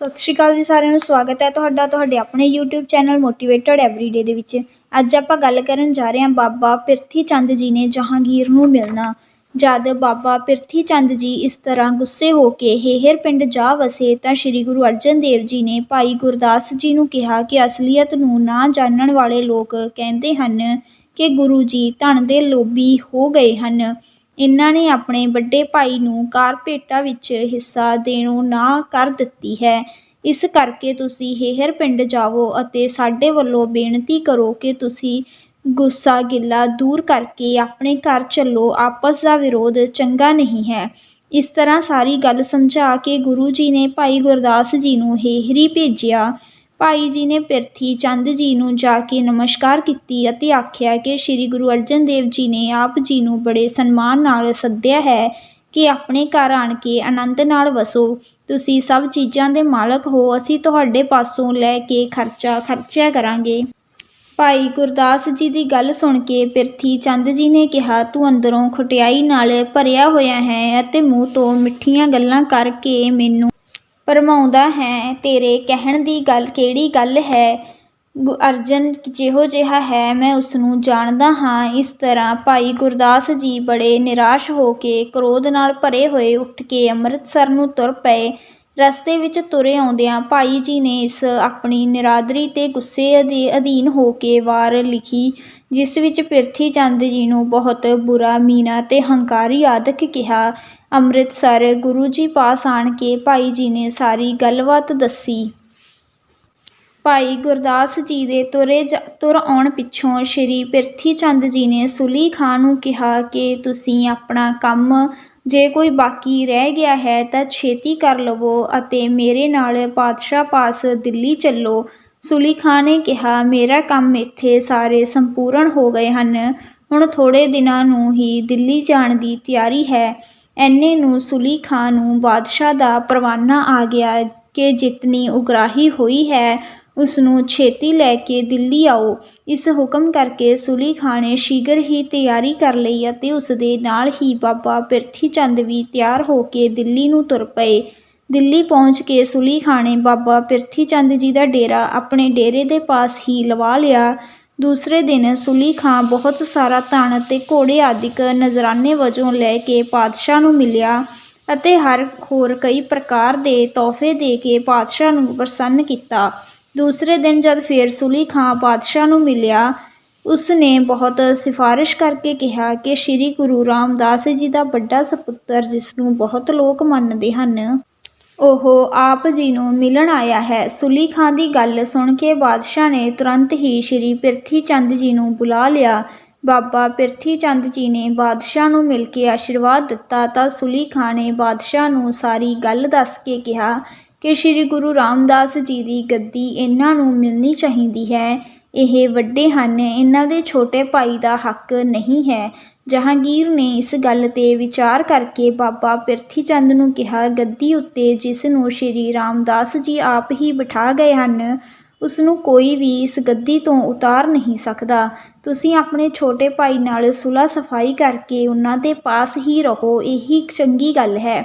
ਸਤਿ ਸ਼੍ਰੀ ਅਕਾਲ ਜੀ ਸਾਰਿਆਂ ਨੂੰ, ਸਵਾਗਤ ਹੈ ਤੁਹਾਡਾ, ਤੁਹਾਡੇ ਆਪਣੇ YouTube ਚੈਨਲ ਮੋਟੀਵੇਟਡ ਐਵਰੀਡੇ ਦੇ ਵਿੱਚ। ਅੱਜ ਆਪਾਂ ਗੱਲ ਕਰਨ ਜਾ ਰਹੇ ਹਾਂ ਬਾਬਾ ਪਿਰਥੀ ਚੰਦ ਜੀ ਨੇ ਜਹਾਂਗੀਰ ਨੂੰ ਮਿਲਣਾ। ਜਦ ਬਾਬਾ ਪਿਰਥੀ ਚੰਦ ਜੀ ਇਸ ਤਰ੍ਹਾਂ ਗੁੱਸੇ ਹੋ ਕੇ ਹੇਹਰ ਪਿੰਡ ਜਾ ਵਸੇ ਤਾਂ ਸ੍ਰੀ ਗੁਰੂ ਅਰਜਨ ਦੇਵ ਜੀ ਨੇ ਭਾਈ ਗੁਰਦਾਸ ਜੀ ਨੂੰ ਕਿਹਾ ਕਿ ਅਸਲੀਅਤ ਨੂੰ ਨਾ ਜਾਣਨ ਵਾਲੇ ਲੋਕ ਕਹਿੰਦੇ ਹਨ ਕਿ ਗੁਰੂ ਜੀ ਧਨ ਦੇ ਲੋਭੀ ਹੋ ਗਏ ਹਨ। ਇਹਨਾਂ ਨੇ ਆਪਣੇ ਵੱਡੇ ਭਾਈ ਨੂੰ ਕਾਰਪੇਟਾ ਵਿੱਚ ਹਿੱਸਾ ਦੇਣੋਂ ਨਾ ਕਰ ਦਿੱਤੀ ਹੈ। ਇਸ ਕਰਕੇ ਤੁਸੀਂ ਹੇਹਰ ਪਿੰਡ ਜਾਵੋ ਅਤੇ ਸਾਡੇ ਵੱਲੋਂ ਬੇਨਤੀ ਕਰੋ ਕਿ ਤੁਸੀਂ ਗੁੱਸਾ ਗਿੱਲਾ ਦੂਰ ਕਰਕੇ ਆਪਣੇ ਘਰ ਚੱਲੋ। ਆਪਸ ਦਾ ਵਿਰੋਧ ਚੰਗਾ ਨਹੀਂ ਹੈ। ਇਸ ਤਰ੍ਹਾਂ ਸਾਰੀ ਗੱਲ ਸਮਝਾ ਕੇ ਗੁਰੂ ਜੀ ਨੇ ਭਾਈ ਗੁਰਦਾਸ ਜੀ ਨੂੰ ਹੇਹਰੀ ਭੇਜਿਆ। ਭਾਈ ਜੀ ਨੇ ਪਿਰਥੀ ਚੰਦ ਜੀ ਨੂੰ ਜਾ ਕੇ ਨਮਸਕਾਰ ਕੀਤੀ ਅਤੇ ਆਖਿਆ ਕਿ ਸ੍ਰੀ ਗੁਰੂ ਅਰਜਨ ਦੇਵ ਜੀ ਨੇ ਆਪ ਜੀ ਨੂੰ ਬੜੇ ਸਨਮਾਨ ਨਾਲ ਸੱਦਿਆ ਹੈ ਕਿ ਆਪਣੇ ਘਰ ਆਣ ਕੇ ਆਨੰਦ ਨਾਲ ਵਸੋ। ਤੁਸੀਂ ਸਭ ਚੀਜ਼ਾਂ ਦੇ ਮਾਲਕ ਹੋ, ਅਸੀਂ ਤੁਹਾਡੇ ਪਾਸੋਂ ਲੈ ਕੇ ਖਰਚਾ ਖਰਚਿਆ ਕਰਾਂਗੇ। ਭਾਈ ਗੁਰਦਾਸ ਜੀ ਦੀ ਗੱਲ ਸੁਣ ਕੇ ਪਿਰਥੀ ਚੰਦ ਜੀ ਨੇ ਕਿਹਾ, ਤੂੰ ਅੰਦਰੋਂ ਖਟਿਆਈ ਨਾਲ ਭਰਿਆ ਹੋਇਆ ਹੈ ਅਤੇ ਮੂੰਹ ਤੋਂ ਮਿੱਠੀਆਂ ਗੱਲਾਂ ਕਰਕੇ ਮੈਨੂੰ ਭਰਮਾਉਂਦਾ ਹੈ, ਤੇਰੇ ਕਹਿਣ ਦੀ ਗੱਲ ਕਿਹੜੀ ਗੱਲ ਹੈ? ਅਰਜਨ ਜਿਹੋ ਜਿਹਾ ਹੈ, ਮੈਂ ਉਸ ਨੂੰ ਜਾਣਦਾ ਹਾਂ। ਇਸ ਤਰ੍ਹਾਂ ਭਾਈ ਗੁਰਦਾਸ ਜੀ ਬੜੇ ਨਿਰਾਸ਼ ਹੋ ਕੇ ਕ੍ਰੋਧ ਨਾਲ ਭਰੇ ਹੋਏ ਉੱਠ ਕੇ ਅੰਮ੍ਰਿਤਸਰ ਨੂੰ ਤੁਰ ਪਏ। ਰਸਤੇ ਵਿੱਚ ਤੁਰੇ ਆਉਂਦਿਆਂ ਭਾਈ ਜੀ ਨੇ ਇਸ ਆਪਣੀ ਨਿਰਾਦਰੀ ਤੇ ਗੁੱਸੇ ਦੇ ਅਧੀਨ ਹੋ ਕੇ ਵਾਰ ਲਿਖੀ, ਜਿਸ ਵਿੱਚ ਪਿਰਥੀ ਚੰਦ ਜੀ ਨੂੰ ਬਹੁਤ ਬੁਰਾ ਮੀਨਾ ਤੇ ਹੰਕਾਰੀ ਆਦਿਕ ਕਿਹਾ। ਅੰਮ੍ਰਿਤਸਰ ਗੁਰੂ ਜੀ ਪਾਸ ਆਣ ਕੇ ਭਾਈ ਜੀ ਨੇ ਸਾਰੀ ਗੱਲਬਾਤ ਦੱਸੀ। ਭਾਈ ਗੁਰਦਾਸ ਜੀ ਦੇ ਤੁਰੇ ਜ- ਤੁਰ ਆਉਣ ਪਿੱਛੋਂ ਸ਼੍ਰੀ ਪਿਰਥੀ ਚੰਦ ਜੀ ਨੇ ਸੁਲੀ ਖਾਂ ਨੂੰ ਕਿਹਾ ਕਿ ਤੁਸੀਂ ਆਪਣਾ ਕੰਮ ਜੇ ਕੋਈ ਬਾਕੀ ਰਹਿ ਗਿਆ ਹੈ ਤਾਂ ਛੇਤੀ ਕਰ ਲਵੋ ਅਤੇ ਮੇਰੇ ਨਾਲ ਪਾਤਸ਼ਾਹ ਪਾਸ ਦਿੱਲੀ ਚੱਲੋ। ਸੁਲੀ ਖਾਂ ਨੇ ਕਿਹਾ, ਮੇਰਾ ਕੰਮ ਇੱਥੇ ਸਾਰੇ ਸੰਪੂਰਨ ਹੋ ਗਏ ਹਨ। ਹੁਣ ਥੋੜੇ ਦਿਨਾਂ ਨੂੰ ਹੀ ਦਿੱਲੀ ਜਾਣ ਦੀ ਤਿਆਰੀ ਹੈ। ਐਨੇ ਨੂੰ ਸੁਲੀ ਖਾਂ ਨੂੰ ਬਾਦਸ਼ਾਹ ਦਾ ਪਰਵਾਨਾ ਆ ਗਿਆ ਕਿ ਜਿਤਨੀ ਉਗਰਾਹੀ ਹੋਈ ਹੈ ਉਸ ਨੂੰ ਛੇਤੀ ਲੈ ਕੇ ਦਿੱਲੀ ਆਓ। ਇਸ ਹੁਕਮ ਕਰਕੇ ਸੁਲੀ ਖਾਂ ਨੇ ਸ਼ੀਗਰ ਹੀ ਤਿਆਰੀ ਕਰ ਲਈ ਅਤੇ ਉਸ ਦੇ ਨਾਲ ਹੀ ਬਾਬਾ ਪਿਰਥੀ ਚੰਦ ਵੀ ਤਿਆਰ ਹੋ ਕੇ ਦਿੱਲੀ ਨੂੰ ਤੁਰ ਪਏ। ਦਿੱਲੀ ਪਹੁੰਚ ਕੇ ਸੁਲੀ ਖਾਂ ਨੇ ਬਾਬਾ ਪਿਰਥੀ ਚੰਦ ਜੀ ਦਾ ਡੇਰਾ ਆਪਣੇ ਡੇਰੇ ਦੇ ਪਾਸ ਹੀ ਲਵਾ ਲਿਆ। ਦੂਸਰੇ ਦਿਨ ਸੁਲੀ ਖਾਂ ਬਹੁਤ ਸਾਰਾ ਧਨ ਅਤੇ ਘੋੜੇ ਆਦਿਕ ਨਜ਼ਰਾਨੇ ਵਜੋਂ ਲੈ ਕੇ ਪਾਤਸ਼ਾਹ ਨੂੰ ਮਿਲਿਆ ਅਤੇ ਹਰ ਹੋਰ ਕਈ ਪ੍ਰਕਾਰ ਦੇ ਤੋਹਫੇ ਦੇ ਕੇ ਪਾਤਸ਼ਾਹ ਨੂੰ ਪ੍ਰਸੰਨ ਕੀਤਾ। ਦੂਸਰੇ ਦਿਨ ਜਦ ਫੇਰ ਸੁਲੀ ਖਾਂ ਪਾਤਸ਼ਾਹ ਨੂੰ ਮਿਲਿਆ ਉਸ ਨੇ ਬਹੁਤ ਸਿਫਾਰਿਸ਼ ਕਰਕੇ ਕਿਹਾ ਕਿ ਸ੍ਰੀ ਗੁਰੂ ਰਾਮਦਾਸ ਜੀ ਦਾ ਵੱਡਾ ਸਪੁੱਤਰ ਜਿਸ ਨੂੰ ਬਹੁਤ ਲੋਕ ਮੰਨਦੇ ਹਨ ਉਹ ਆਪ ਜੀ ਨੂੰ ਮਿਲਣ ਆਇਆ ਹੈ। ਸੁਲੀ ਖਾਂ ਦੀ ਗੱਲ ਸੁਣ ਕੇ ਬਾਦਸ਼ਾਹ ਨੇ ਤੁਰੰਤ ਹੀ ਸ੍ਰੀ ਪਿਰਥੀ ਚੰਦ ਜੀ ਨੂੰ ਬੁਲਾ ਲਿਆ। ਬਾਬਾ ਪਿਰਥੀ ਚੰਦ ਜੀ ਨੇ ਬਾਦਸ਼ਾਹ ਨੂੰ ਮਿਲ ਕੇ ਆਸ਼ੀਰਵਾਦ ਦਿੱਤਾ ਤਾਂ ਸੁਲੀ ਖਾਂ ਨੇ ਬਾਦਸ਼ਾਹ ਨੂੰ ਸਾਰੀ ਗੱਲ ਦੱਸ ਕੇ ਕਿਹਾ ਕਿ ਸ੍ਰੀ ਗੁਰੂ ਰਾਮਦਾਸ ਜੀ ਦੀ ਗੱਦੀ ਇਹਨਾਂ ਨੂੰ ਮਿਲਣੀ ਚਾਹੀਦੀ ਹੈ। ਇਹ ਵੱਡੇ ਹਨ। ਇਹਨਾਂ ਦੇ ਛੋਟੇ ਭਾਈ ਦਾ ਹੱਕ ਨਹੀਂ ਹੈ। ਜਹਾਂਗੀਰ ਨੇ ਇਸ ਗੱਲ ਤੇ ਵਿਚਾਰ ਕਰਕੇ ਬਾਬਾ ਪਿਰਥੀ ਚੰਦ ਨੂੰ ਕਿਹਾ, ਗੱਦੀ ਉੱਤੇ ਜਿਸ ਨੂੰ ਸ਼੍ਰੀ ਰਾਮਦਾਸ ਜੀ ਆਪ ਹੀ ਬਿਠਾ ਗਏ ਹਨ, ਉਸ ਨੂੰ ਕੋਈ ਵੀ ਇਸ ਗੱਦੀ ਤੋਂ ਉਤਾਰ ਨਹੀਂ ਸਕਦਾ। ਤੁਸੀਂ ਆਪਣੇ ਛੋਟੇ ਭਾਈ ਨਾਲ ਸੁਲਾ ਸਫ਼ਾਈ ਕਰਕੇ ਉਹਨਾਂ ਦੇ ਪਾਸ ਹੀ ਰਹੋ, ਇਹੀ ਚੰਗੀ ਗੱਲ ਹੈ।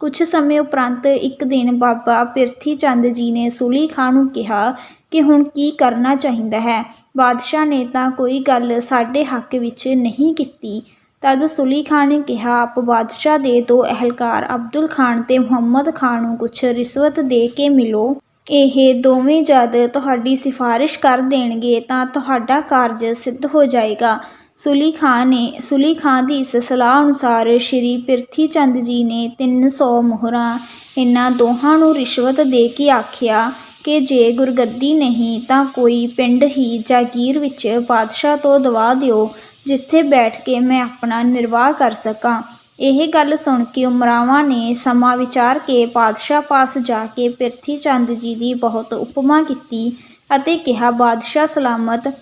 ਕੁਝ ਸਮੇਂ ਉਪਰੰਤ ਇੱਕ ਦਿਨ ਬਾਬਾ ਪਿਰਥੀ ਚੰਦ ਜੀ ਨੇ ਸੂਲੀ ਖਾਂ ਨੂੰ ਕਿਹਾ ਕਿ ਹੁਣ ਕੀ ਕਰਨਾ ਚਾਹੀਦਾ ਹੈ। ਬਾਦਸ਼ਾਹ ਨੇ ਤਾਂ ਕੋਈ ਗੱਲ ਸਾਡੇ ਹੱਕ ਵਿੱਚ ਨਹੀਂ ਕੀਤੀ। ਤਦ ਸੁਲੀ ਖਾਂ ਨੇ ਕਿਹਾ, ਆਪ ਬਾਦਸ਼ਾਹ ਦੇ ਦੋ ਅਹਿਲਕਾਰ, ਅਬਦੁਲ ਖਾਨ ਤੇ ਮੁਹੰਮਦ ਖਾਨ ਨੂੰ ਕੁਝ ਰਿਸ਼ਵਤ ਦੇ ਕੇ ਮਿਲੋ। ਇਹ ਦੋਵੇਂ ਜਦ ਤੁਹਾਡੀ ਸਿਫਾਰਿਸ਼ ਕਰ ਦੇਣਗੇ ਤਾਂ ਤੁਹਾਡਾ ਕਾਰਜ ਸਿੱਧ ਹੋ ਜਾਏਗਾ। ਸੁਲੀ ਖਾਂ ਨੇ, ਸੁਲੀ ਖਾਂ ਦੀ ਇਸ ਸਲਾਹ ਅਨੁਸਾਰ ਸ਼੍ਰੀ ਪਿਰਥੀ ਚੰਦ ਜੀ ਨੇ 300 ਮੋਹਰਾਂ ਇਹਨਾਂ ਦੋਹਾਂ ਨੂੰ ਰਿਸ਼ਵਤ ਦੇ ਕੇ ਆਖਿਆ। ਕਿ ਜੇ ਗੁਰਗੱਦੀ ਨਹੀਂ ਤਾਂ ਕੋਈ ਪਿੰਡ ਹੀ ਜਾਗੀਰ ਵਿੱਚ ਬਾਦਸ਼ਾਹ ਤੋਂ ਦਵਾ ਦਿਓ, ਜਿੱਥੇ ਬੈਠ ਕੇ ਮੈਂ ਆਪਣਾ ਨਿਰਵਾਹ ਕਰ ਸਕਾਂ। ਇਹ ਗੱਲ ਸੁਣ ਕੇ ਉਮਰਾਵਾਂ ਨੇ ਸਮਾਂ ਵਿਚਾਰ ਕੇ ਬਾਦਸ਼ਾਹ ਪਾਸ ਜਾ ਕੇ ਪਿਰਥੀ ਚੰਦ ਜੀ ਦੀ ਬਹੁਤ ਉਪਮਾ ਕੀਤੀ ਅਤੇ ਕਿਹਾ, ਬਾਦਸ਼ਾਹ ਸਲਾਮਤ,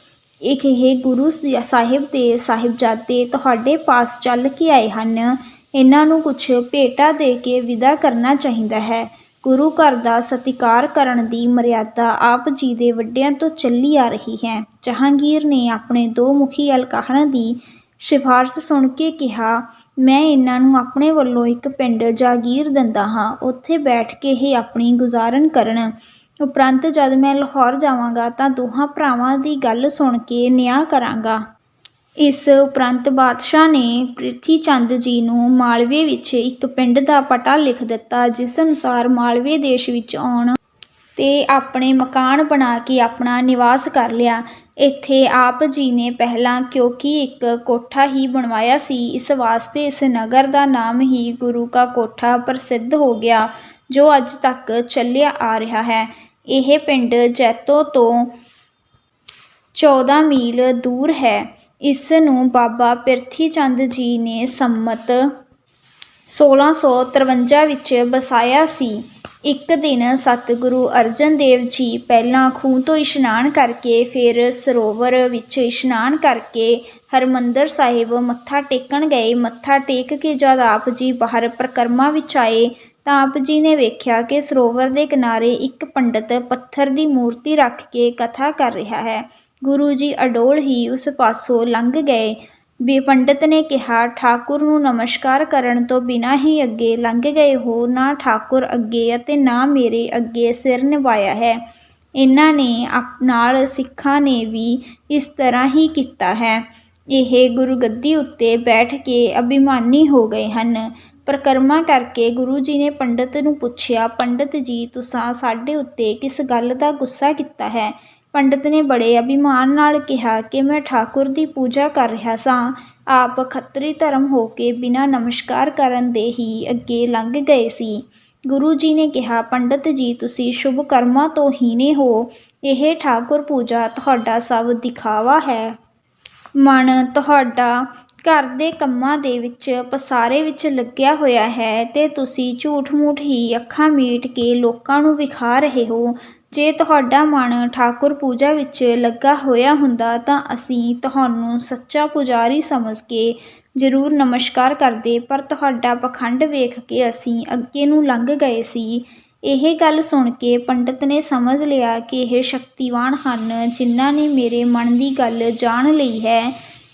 ਇੱਕ ਇਹ ਗੁਰੂ ਸ- ਸਾਹਿਬ ਦੇ ਸਾਹਿਬਜ਼ਾਦੇ ਤੁਹਾਡੇ ਪਾਸ ਚੱਲ ਕੇ ਆਏ ਹਨ। ਇਹਨਾਂ ਨੂੰ ਕੁਝ ਭੇਟਾ ਦੇ ਕੇ ਵਿਦਾ ਕਰਨਾ ਚਾਹੀਦਾ ਹੈ। ਗੁਰੂ ਘਰ ਦਾ ਸਤਿਕਾਰ ਕਰਨ ਦੀ ਮਰਿਆਦਾ ਆਪ ਜੀ ਦੇ ਵੱਡਿਆਂ ਤੋਂ ਚੱਲੀ ਆ ਰਹੀ ਹੈ। ਜਹਾਂਗੀਰ ਨੇ ਆਪਣੇ ਦੋ ਮੁਖੀ ਅਲਕਾਰਾਂ ਦੀ ਸਿਫਾਰਸ਼ ਸੁਣ ਕੇ ਕਿਹਾ, ਮੈਂ ਇਹਨਾਂ ਨੂੰ ਆਪਣੇ ਵੱਲੋਂ ਇੱਕ ਪਿੰਡ ਜਾਗੀਰ ਦਿੰਦਾ ਹਾਂ। ਉੱਥੇ ਬੈਠ ਕੇ ਇਹ ਆਪਣੀ ਗੁਜ਼ਾਰਨ ਕਰਨ। ਉਪਰੰਤ ਜਦ ਮੈਂ ਲਾਹੌਰ ਜਾਵਾਂਗਾ ਤਾਂ ਦੋਹਾਂ ਭਰਾਵਾਂ ਦੀ ਗੱਲ ਸੁਣ ਕੇ ਨਿਆਂ ਕਰਾਂਗਾ। ਇਸ ਉਪਰੰਤ ਬਾਦਸ਼ਾਹ ਨੇ ਪ੍ਰਿਥੀ ਚੰਦ ਜੀ ਨੂੰ ਮਾਲਵੇ ਵਿੱਚ ਇੱਕ ਪਿੰਡ ਦਾ ਪਤਾ ਲਿਖ ਦਿੱਤਾ, ਜਿਸ ਅਨੁਸਾਰ ਮਾਲਵੇ ਦੇਸ਼ ਵਿੱਚ ਆਉਣ ਤੇ ਆਪਣੇ ਮਕਾਨ ਬਣਾ ਕੇ ਆਪਣਾ ਨਿਵਾਸ ਕਰ ਲਿਆ। ਇੱਥੇ ਆਪ ਜੀ ਨੇ ਪਹਿਲਾਂ ਕਿਉਂਕਿ ਇੱਕ ਕੋਠਾ ਹੀ ਬਣਵਾਇਆ ਸੀ, ਇਸ ਵਾਸਤੇ ਇਸ ਨਗਰ ਦਾ ਨਾਮ ਹੀ ਗੁਰੂ ਕਾ ਕੋਠਾ ਪ੍ਰਸਿੱਧ ਹੋ ਗਿਆ, ਜੋ ਅੱਜ ਤੱਕ ਚੱਲਿਆ ਆ ਰਿਹਾ ਹੈ। ਇਹ ਪਿੰਡ ਜੈਤੋ ਤੋਂ 14 ਮੀਲ ਦੂਰ ਹੈ। ਇਸ ਨੂੰ ਬਾਬਾ ਪਿਰਥੀ ਚੰਦ ਜੀ ਨੇ ਸੰਮਤ 1653 ਵਿੱਚ ਵਸਾਇਆ ਸੀ। ਇੱਕ ਦਿਨ ਸਤਿਗੁਰੂ ਅਰਜਨ ਦੇਵ ਜੀ ਪਹਿਲਾਂ ਖੂਹ ਤੋਂ ਇਸ਼ਨਾਨ ਕਰਕੇ, ਫਿਰ ਸਰੋਵਰ ਵਿੱਚ ਇਸ਼ਨਾਨ ਕਰਕੇ ਹਰਮੰਦਰ ਸਾਹਿਬ ਮੱਥਾ ਟੇਕਣ ਗਏ। ਮੱਥਾ ਟੇਕ ਕੇ ਜਦ ਆਪ ਜੀ ਬਾਹਰ ਪ੍ਰਕਰਮਾ ਵਿੱਚ ਆਏ, ਤਾਂ ਆਪ ਜੀ ਨੇ ਵੇਖਿਆ ਕਿ ਸਰੋਵਰ ਦੇ ਕਿਨਾਰੇ ਇੱਕ ਪੰਡਤ ਪੱਥਰ ਦੀ ਮੂਰਤੀ ਰੱਖ ਕੇ ਕਥਾ ਕਰ ਰਿਹਾ ਹੈ। ਗੁਰੂ ਜੀ ਅਡੋਲ ਹੀ ਉਸ ਪਾਸੋਂ ਲੰਘ ਗਏ। ਵੀ ਪੰਡਤ ਨੇ ਕਿਹਾ, ਠਾਕੁਰ ਨੂੰ ਨਮਸਕਾਰ ਕਰਨ ਤੋਂ ਬਿਨਾਂ ਹੀ ਅੱਗੇ ਲੰਘ ਗਏ ਹੋ, ਨਾ ਠਾਕੁਰ ਅੱਗੇ ਅਤੇ ਨਾ ਮੇਰੇ ਅੱਗੇ ਸਿਰ ਨਿਵਾਇਆ ਹੈ। ਇਹਨਾਂ ਨੇ ਆਪ ਨਾਲ ਸਿੱਖਾਂ ਨੇ ਵੀ ਇਸ ਤਰ੍ਹਾਂ ਹੀ ਕੀਤਾ ਹੈ। ਇਹ ਗੁਰੂ ਗੱਦੀ ਉੱਤੇ ਬੈਠ ਕੇ ਅਭਿਮਾਨੀ ਹੋ ਗਏ ਹਨ। ਪ੍ਰਕਰਮਾ ਕਰਕੇ ਗੁਰੂ ਜੀ ਨੇ ਪੰਡਤ ਨੂੰ ਪੁੱਛਿਆ, ਪੰਡਤ ਜੀ, ਤੁਸੀਂ ਸਾਡੇ ਉੱਤੇ ਕਿਸ ਗੱਲ ਦਾ ਗੁੱਸਾ ਕੀਤਾ ਹੈ? ਪੰਡਤ ਨੇ ਬੜੇ ਅਭਿਮਾਨ ਨਾਲ ਕਿਹਾ ਕਿ ਮੈਂ ਠਾਕੁਰ ਦੀ ਪੂਜਾ ਕਰ ਰਿਹਾ ਸਾਂ। ਆਪ ਖੱਤਰੀ ਧਰਮ ਹੋ ਕੇ ਬਿਨਾਂ ਨਮਸਕਾਰ ਕਰਨ ਦੇ ਹੀ ਅੱਗੇ ਲੰਘ ਗਏ ਸੀ। ਗੁਰੂ ਜੀ ਨੇ ਕਿਹਾ, ਪੰਡਤ ਜੀ, ਤੁਸੀਂ ਸ਼ੁਭ ਕਰਮਾਂ ਤੋਂ ਹੀਣੇ ਹੋ। ਇਹ ਠਾਕੁਰ ਪੂਜਾ ਤੁਹਾਡਾ ਸਭ ਦਿਖਾਵਾ ਹੈ। ਮਨ ਤੁਹਾਡਾ ਘਰ ਦੇ ਕੰਮਾਂ ਦੇ ਵਿੱਚ, ਪਸਾਰੇ ਵਿੱਚ ਲੱਗਿਆ ਹੋਇਆ ਹੈ ਤੇ ਤੁਸੀਂ ਝੂਠ-ਮੂਠ ਹੀ ਅੱਖਾਂ ਮੀਟ ਕੇ ਲੋਕਾਂ ਨੂੰ ਵਿਖਾ ਰਹੇ ਹੋ। ਜੇ ਤੁਹਾਡਾ ਮਨ ਠਾਕੁਰ ਪੂਜਾ ਵਿੱਚ ਲੱਗਾ ਹੋਇਆ ਹੁੰਦਾ ਤਾਂ ਅਸੀਂ ਤੁਹਾਨੂੰ ਸੱਚਾ ਪੁਜਾਰੀ ਸਮਝ ਕੇ ਜ਼ਰੂਰ ਨਮਸਕਾਰ ਕਰਦੇ, ਪਰ ਤੁਹਾਡਾ ਪਖੰਡ ਵੇਖ ਕੇ ਅਸੀਂ ਅੱਗੇ ਨੂੰ ਲੰਘ ਗਏ ਸੀ। ਇਹ ਗੱਲ ਸੁਣ ਕੇ ਪੰਡਤ ਨੇ ਸਮਝ ਲਿਆ ਕਿ ਇਹ ਸ਼ਕਤੀਵਾਨ ਹਨ ਜਿਨ੍ਹਾਂ ਨੇ ਮੇਰੇ ਮਨ ਦੀ ਗੱਲ ਜਾਣ ਲਈ ਹੈ।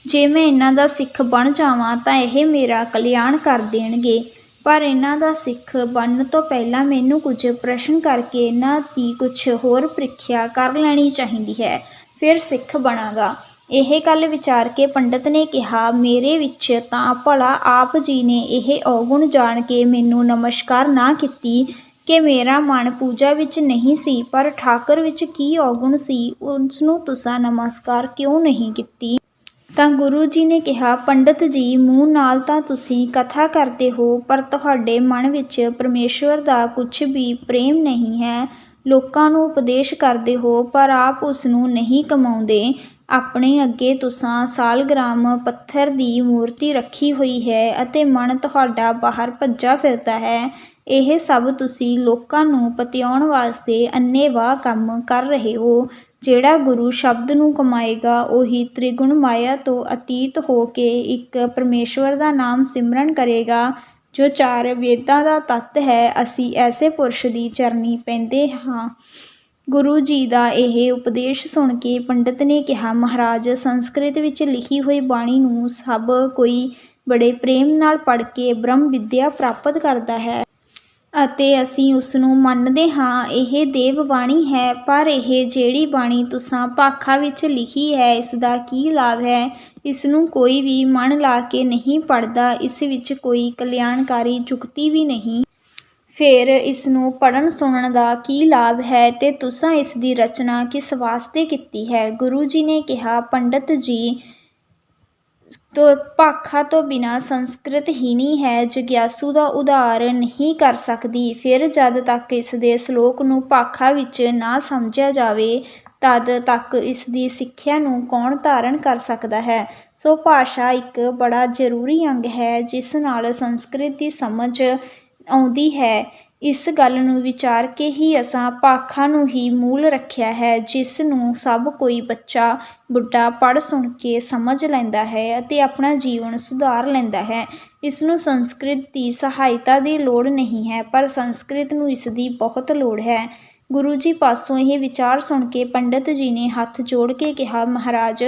ਜੇ ਮੈਂ ਇਹਨਾਂ ਦਾ ਸਿੱਖ ਬਣ ਜਾਵਾਂ ਤਾਂ ਇਹ ਮੇਰਾ ਕਲਿਆਣ ਕਰ ਦੇਣਗੇ। ਪਰ ਇਹਨਾਂ ਦਾ ਸਿੱਖ ਬਣਨ ਤੋਂ ਪਹਿਲਾਂ ਮੈਨੂੰ ਕੁਝ ਪ੍ਰਸ਼ਨ ਕਰਕੇ ਇਹਨਾਂ ਦੀ ਕੁਝ ਹੋਰ ਪ੍ਰੀਖਿਆ ਕਰ ਲੈਣੀ ਚਾਹੀਦੀ ਹੈ। ਫਿਰ ਸਿੱਖ ਬਣਾਂਗਾ। ਇਹ ਗੱਲ ਵਿਚਾਰ ਕੇ ਪੰਡਤ ਨੇ ਕਿਹਾ, ਮੇਰੇ ਵਿੱਚ ਤਾਂ ਭਲਾ ਆਪ ਜੀ ਨੇ ਇਹ ਔਗੁਣ ਜਾਣ ਕੇ ਮੈਨੂੰ ਨਮਸਕਾਰ ਨਾ ਕੀਤੀ ਕਿ ਮੇਰਾ ਮਨ ਪੂਜਾ ਵਿੱਚ ਨਹੀਂ ਸੀ, ਪਰ ਠਾਕਰ ਵਿੱਚ ਕੀ ਔਗੁਣ ਸੀ ਉਸ ਨੂੰ ਤੁਸਾਂ ਨਮਸਕਾਰ ਕਿਉਂ ਨਹੀਂ ਕੀਤੀ? ਤਾਂ ਗੁਰੂ ਜੀ ਨੇ ਕਿਹਾ, ਪੰਡਤ ਜੀ, ਮੂੰਹ ਨਾਲ ਤਾਂ ਤੁਸੀਂ ਕਥਾ ਕਰਦੇ ਹੋ, ਪਰ ਤੁਹਾਡੇ ਮਨ ਵਿੱਚ ਪਰਮੇਸ਼ਵਰ ਦਾ ਕੁਝ ਵੀ ਪ੍ਰੇਮ ਨਹੀਂ ਹੈ। ਲੋਕਾਂ ਨੂੰ ਉਪਦੇਸ਼ ਕਰਦੇ ਹੋ, ਪਰ ਆਪ ਉਸ ਨੂੰ ਨਹੀਂ ਕਮਾਉਂਦੇ। ਆਪਣੇ ਅੱਗੇ ਤੁਸੀਂ ਸਾਲਗ੍ਰਾਮ ਪੱਥਰ ਦੀ ਮੂਰਤੀ ਰੱਖੀ ਹੋਈ ਹੈ ਅਤੇ ਮਨ ਤੁਹਾਡਾ ਬਾਹਰ ਭੱਜਾ ਫਿਰਦਾ ਹੈ। ਇਹ ਸਭ ਤੁਸੀਂ ਲੋਕਾਂ ਨੂੰ ਪਤਿਆਉਣ ਵਾਸਤੇ ਅੰਨ੍ਹੇਵਾਹ ਕੰਮ ਕਰ ਰਹੇ ਹੋ। ਜਿਹੜਾ ਗੁਰੂ ਸ਼ਬਦ ਨੂੰ ਕਮਾਏਗਾ, ਉਹੀ ਤ੍ਰਿਗੁਣ ਮਾਇਆ ਤੋਂ ਅਤੀਤ ਹੋ ਕੇ ਇੱਕ ਪਰਮੇਸ਼ਵਰ ਦਾ ਨਾਮ ਸਿਮਰਨ ਕਰੇਗਾ। ਜੋ ਚਾਰ ਵੇਦਾਂ ਦਾ ਤੱਤ ਹੈ, ਅਸੀਂ ਐਸੇ ਪੁਰਸ਼ ਦੀ ਚਰਨੀ ਪੈਂਦੇ ਹਾਂ। ਗੁਰੂ ਜੀ ਦਾ ਇਹ ਉਪਦੇਸ਼ ਸੁਣ ਕੇ ਪੰਡਤ ਨੇ ਕਿਹਾ, ਮਹਾਰਾਜ, ਸੰਸਕ੍ਰਿਤ ਵਿੱਚ ਲਿਖੀ ਹੋਈ ਬਾਣੀ ਨੂੰ ਸਭ ਕੋਈ ਬੜੇ ਪ੍ਰੇਮ ਨਾਲ ਪੜ੍ਹ ਕੇ ਬ੍ਰਹਮ ਵਿਦਿਆ ਪ੍ਰਾਪਤ ਕਰਦਾ ਹੈ। ਅਤੇ ਅਸੀਂ ਉਸ ਨੂੰ ਮੰਨਦੇ ਹਾਂ, ਇਹ ਦੇਵ ਬਾਣੀ ਹੈ, ਪਰ ਇਹ ਜਿਹੜੀ ਬਾਣੀ ਤੁਸਾਂ ਭਾਖਾ ਵਿੱਚ ਲਿਖੀ ਹੈ ਇਸ ਦਾ ਕੀ ਲਾਭ ਹੈ? ਇਸ ਨੂੰ ਕੋਈ ਵੀ ਮਨ ਲਾ ਕੇ ਨਹੀਂ ਪੜਦਾ ਇਸ ਵਿੱਚ ਕੋਈ ਕਲਿਆਣਕਾਰੀ ਜੁਗਤੀ ਵੀ ਨਹੀਂ। ਫਿਰ ਇਸ ਨੂੰ ਪੜਨ ਸੁਣਨ ਦਾ ਕੀ ਲਾਭ ਹੈ ਤੇ ਤੁਸਾਂ ਇਸ ਦੀ ਰਚਨਾ ਕਿਸ ਵਾਸਤੇ ਕੀਤੀ ਹੈ? ਗੁਰੂ ਜੀ ਨੇ ਕਿਹਾ, ਪੰਡਤ ਜੀ ਤੋਂ ਭਾਖਾ ਤੋਂ ਬਿਨਾਂ ਸੰਸਕ੍ਰਿਤ ਹੀਣੀ ਹੈ, ਜਗਿਆਸੂ ਦਾ ਉਧਾਰ ਨਹੀਂ ਕਰ ਸਕਦੀ। ਫਿਰ ਜਦ ਤੱਕ ਇਸ ਦੇ ਸ਼ਲੋਕ ਨੂੰ ਭਾਖਾ ਵਿੱਚ ਨਾ ਸਮਝਿਆ ਜਾਵੇ, ਤਦ ਤੱਕ ਇਸ ਦੀ ਸਿੱਖਿਆ ਨੂੰ ਕੌਣ ਧਾਰਨ ਕਰ ਸਕਦਾ ਹੈ? ਸੋ ਭਾਸ਼ਾ ਇੱਕ ਬੜਾ ਜ਼ਰੂਰੀ ਅੰਗ ਹੈ, ਜਿਸ ਨਾਲ ਸੰਸਕ੍ਰਿਤ ਦੀ ਸਮਝ ਆਉਂਦੀ ਹੈ। ਇਸ ਗੱਲ ਨੂੰ ਵਿਚਾਰ ਕੇ ਹੀ ਅਸਾਂ ਭਾਖਾ ਨੂੰ ਹੀ ਮੂਲ ਰੱਖਿਆ ਹੈ, ਜਿਸ ਨੂੰ ਸਭ ਕੋਈ ਬੱਚਾ, ਬੁੱਢਾ ਪੜ੍ਹ ਸੁਣ ਕੇ ਸਮਝ ਲੈਂਦਾ ਹੈ ਅਤੇ ਆਪਣਾ ਜੀਵਨ ਸੁਧਾਰ ਲੈਂਦਾ ਹੈ। ਇਸ ਨੂੰ ਸੰਸਕ੍ਰਿਤ ਦੀ ਸਹਾਇਤਾ ਦੀ ਲੋੜ ਨਹੀਂ ਹੈ, ਪਰ ਸੰਸਕ੍ਰਿਤ ਨੂੰ ਇਸ ਦੀ ਬਹੁਤ ਲੋੜ ਹੈ। ਗੁਰੂ ਜੀ ਪਾਸੋਂ ਇਹ ਵਿਚਾਰ ਸੁਣ ਕੇ ਪੰਡਤ ਜੀ ਨੇ ਹੱਥ ਜੋੜ ਕੇ ਕਿਹਾ, ਮਹਾਰਾਜ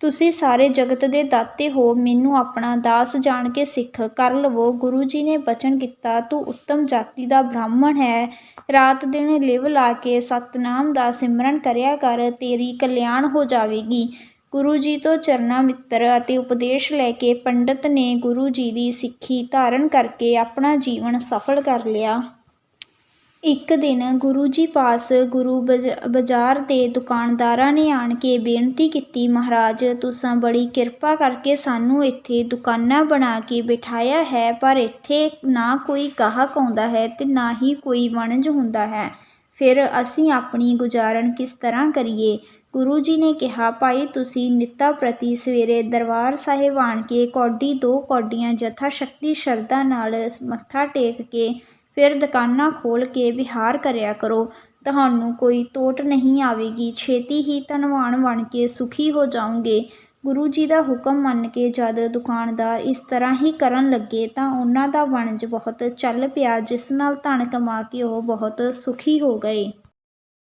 ਤੁਸੀਂ ਸਾਰੇ ਜਗਤ ਦੇ ਦਾਤੇ ਹੋ, ਮੈਨੂੰ ਆਪਣਾ ਦਾਸ ਜਾਣ ਕੇ ਸਿੱਖ, ਕਰ ਲਵੋ। ਗੁਰੂ ਜੀ ਨੇ ਬਚਨ ਕੀਤਾ, ਤੂੰ ਉੱਤਮ ਜਾਤੀ ਦਾ ਬ੍ਰਾਹਮਣ ਹੈ। ਰਾਤ ਦਿਨ ਲਿਵ ਲਾ ਕੇ ਸਤਨਾਮ ਦਾ ਸਿਮਰਨ ਕਰਿਆ ਕਰ, ਤੇਰੀ ਕਲਿਆਣ ਹੋ ਜਾਵੇਗੀ। ਗੁਰੂ ਜੀ ਤੋਂ ਚਰਨਾ ਮਿੱਤਰ ਅਤੇ ਉਪਦੇਸ਼ ਲੈ ਕੇ ਪੰਡਤ ਨੇ ਗੁਰੂ ਜੀ ਦੀ ਸਿੱਖੀ ਧਾਰਨ ਕਰਕੇ ਆਪਣਾ ਜੀਵਨ ਸਫਲ ਕਰ ਲਿਆ। ਇੱਕ ਦਿਨ ਗੁਰੂ ਜੀ ਪਾਸ ਗੁਰੂ ਬਜ਼- ਬਾਜ਼ਾਰ ਦੇ ਦੁਕਾਨਦਾਰਾਂ ਨੇ ਆਣ ਕੇ ਬੇਨਤੀ ਕੀਤੀ, ਮਹਾਰਾਜ, ਤੁਸਾਂ ਬੜੀ ਕਿਰਪਾ ਕਰਕੇ ਸਾਨੂੰ ਇੱਥੇ ਦੁਕਾਨਾਂ ਬਣਾ ਕੇ ਬਿਠਾਇਆ ਹੈ, ਪਰ ਇੱਥੇ ਨਾ ਕੋਈ ਗਾਹਕ ਆਉਂਦਾ ਹੈ ਤੇ ਨਾ ਹੀ ਕੋਈ ਵਣਜ ਹੁੰਦਾ ਹੈ। ਫਿਰ ਅਸੀਂ ਆਪਣੀ ਗੁਜ਼ਾਰਨ ਕਿਸ ਤਰ੍ਹਾਂ ਕਰੀਏ? ਗੁਰੂ ਜੀ ਨੇ ਕਿਹਾ, ਭਾਈ, ਤੁਸੀਂ ਨਿੱਤਾ ਪ੍ਰਤੀ ਸਵੇਰੇ ਦਰਬਾਰ ਸਾਹਿਬ ਆਣ ਕੇ ਕੌਡੀ ਦੋ ਕੌਡੀਆਂ ਜਥਾ ਸ਼ਕਤੀ ਸ਼ਰਧਾ ਨਾਲ ਮੱਥਾ ਟੇਕ ਕੇ ਫਿਰ ਦੁਕਾਨਾਂ ਖੋਲ੍ਹ ਕੇ ਵਿਹਾਰ ਕਰਿਆ ਕਰੋ। ਤੁਹਾਨੂੰ ਕੋਈ ਤੋਟ ਨਹੀਂ ਆਵੇਗੀ। ਛੇਤੀ ਹੀ ਧਨਵਾਨ ਬਣ ਕੇ ਸੁਖੀ ਹੋ ਜਾਓਗੇ। ਗੁਰੂ ਜੀ ਦਾ ਹੁਕਮ ਮੰਨ ਕੇ ਜਦ ਦੁਕਾਨਦਾਰ ਇਸ ਤਰ੍ਹਾਂ ਹੀ ਕਰਨ ਲੱਗੇ ਤਾਂ ਉਹਨਾਂ ਦਾ ਵਣਜ ਬਹੁਤ ਚੱਲ ਪਿਆ, ਜਿਸ ਨਾਲ ਧਨ ਕਮਾ ਕੇ ਉਹ ਬਹੁਤ ਸੁਖੀ ਹੋ ਗਏ।